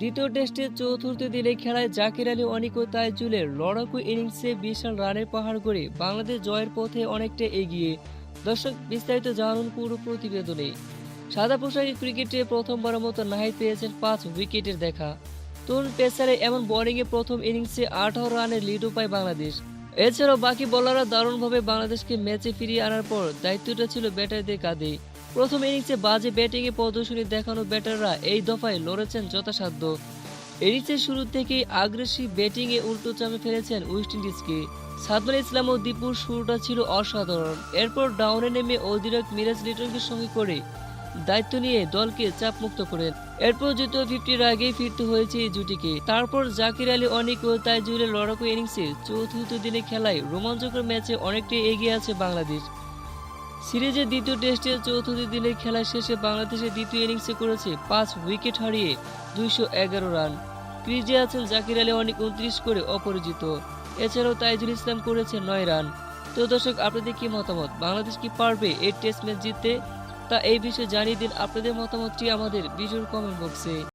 দ্বিতীয় টেস্টের চতুর্থ দিনে খেলায় জাকির আলী অনিক ও তাইজুলের লড়াকু ইনিংসে বিশাল রানের পাহাড় করে বাংলাদেশ জয়ের পথে অনেকটা এগিয়ে। দর্শক, বিস্তারিত জানুন পুরো প্রতিবেদনে। সাদা পোশাকে ক্রিকেটে প্রথমবারের মতো নাহিদ পেয়েছেন পাঁচ উইকেটের দেখা। তরুণ পেসারে এমন বোলিংয়ে প্রথম ইনিংসে আঠারো রানের লিডও পায় বাংলাদেশ। এছাড়াও বাকি বোলাররা দারুণভাবে বাংলাদেশকে ম্যাচে ফিরিয়ে আনার পর দায়িত্বটা ছিল ব্যাটারদের কাঁধে। প্রথম ইনিংসে বাজে ব্যাটিংয়ে প্রদর্শনী দেখানো ব্যাটাররা এই দফায় লড়েছেন যথাসাধ্য। ইনিংসের শুরু থেকেই আগ্রাসী ব্যাটিংয়ে উল্টো চাপে ফেলেছেন ওয়েস্ট ইন্ডিজকে। সাদমান ইসলাম ও দীপুর শুরুটা ছিল অসাধারণ। এরপর ডাউনে নেমে অধিনায়ক মিরাজ লিটনকে সঙ্গে করে দায়িত্ব নিয়ে দলকে চাপমুক্ত করেন। এরপর দ্বিতীয় ফিফটির আগেই ফিরতে হয়েছে এই জুটিকে। তারপর জাকির আলী, অনেক ও তাইজুলের লড়াকু ইনিংসে চতুর্থ দিনে খেলায় রোমাঞ্চকর ম্যাচে অনেকটাই এগিয়ে আছে বাংলাদেশ। সিরিজের দ্বিতীয় টেস্টের চতুর্থ দিনের খেলা শেষে বাংলাদেশের দ্বিতীয় ইনিংসে করেছে পাঁচ উইকেট হারিয়ে দুইশো এগারো রান। ক্রিজে আছেন জাকির আলী অনেক উনত্রিশ করে অপরাজিত। এছাড়াও তাইজুল ইসলাম করেছে নয় রান। তো দর্শক, আপনাদের কি মতামত? বাংলাদেশ কি পারবে এই টেস্ট ম্যাচ জিততে? তা এই বিষয়ে জানিয়ে দিন আপনাদের মতামতটি আমাদের ভিডিওর কমেন্ট বক্সে।